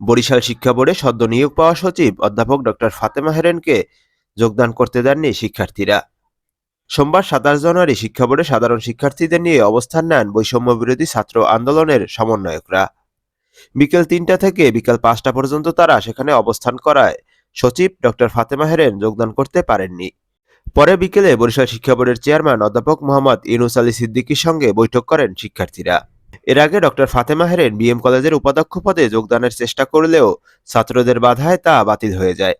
বরিশাল শিক্ষা বোর্ডে সদ্য নিয়োগ পাওয়া সচিব অধ্যাপক ডক্টর ফাতেমা হেরেনকে যোগদান করতে দেননি শিক্ষার্থীরা। সোমবার সাতাশ জানুয়ারি শিক্ষা বোর্ডে সাধারণ শিক্ষার্থীদের নিয়ে অবস্থান নেন বৈষম্য বিরোধী ছাত্র আন্দোলনের সমন্বয়করা। বিকেল তিনটা থেকে বিকেল পাঁচটা পর্যন্ত তারা সেখানে অবস্থান করায় সচিব ডক্টর ফাতেমা হেরেন যোগদান করতে পারেননি। পরে বিকেলে বরিশাল শিক্ষা বোর্ডের চেয়ারম্যান অধ্যাপক মোহাম্মদ ইনুস আলী সিদ্দিকীর সঙ্গে বৈঠক করেন শিক্ষার্থীরা। এর আগে ডক্টর ফাতেমা হেরেন বিএম কলেজের উপাধ্যক্ষ পদে যোগদানের চেষ্টা করলেও ছাত্রদের বাধায় তা বাতিল হয়ে যায়।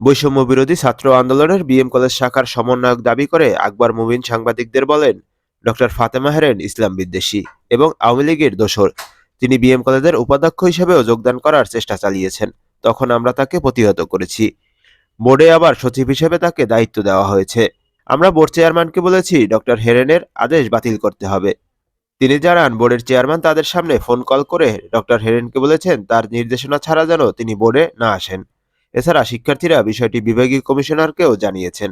বৈষম্য বিরোধী ছাত্র আন্দোলনের বিএম কলেজ শাখার সমন্বয়ক দাবি করে আকবর মুবিন সাংবাদিকদের বলেন, ডক্টর ফাতেমা হেরেন ইসলাম বিদ্বেষী এবং আওয়ামী লীগের দোসর তিনি বিএম কলেজের উপাধ্যক্ষ হিসেবেও যোগদান করার চেষ্টা চালিয়েছেন। তখন আমরা তাকে প্রতিহত করেছি। বোর্ডে আবার সচিব হিসেবে তাকে দায়িত্ব দেওয়া হয়েছে। আমরা বোর্ড চেয়ারম্যানকে বলেছি, ডক্টর হেরেনের আদেশ বাতিল করতে হবে। তিনি জানান বোর্ডের চেয়ারম্যান, তাদের সামনে ফোন কল করে ডক্টর হেরেনকে বলেছেন, তার নির্দেশনা ছাড়া যেন তিনি বোর্ডে না আসেন। এছাড়া শিক্ষার্থীরা বিষয়টি বিভাগীয় কমিশনারকেও জানিয়েছেন।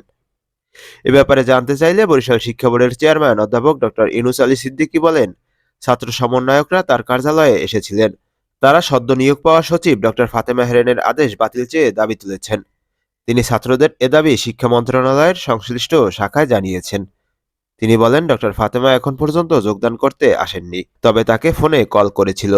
এ ব্যাপারে জানতে চাইলে বরিশাল শিক্ষা বোর্ডের চেয়ারম্যান অধ্যাপক ডক্টর ইনুস আলী সিদ্দিকী বলেন, ছাত্র সমন্বয়করা তার কার্যালয়ে এসেছিলেন। তারা সদ্য নিয়োগ পাওয়া সচিব ডক্টর ফাতেমা হেরেনের আদেশ বাতিল চেয়ে দাবি তুলেছেন। তিনি ছাত্রদের এ দাবি শিক্ষা মন্ত্রণালয়ের সংশ্লিষ্ট শাখায় জানিয়েছেন। তিনি বলেন ডক্টর ফাতেমা এখন পর্যন্ত যোগদান করতে আসেননি তবে তাকে ফোনে কল করেছিল।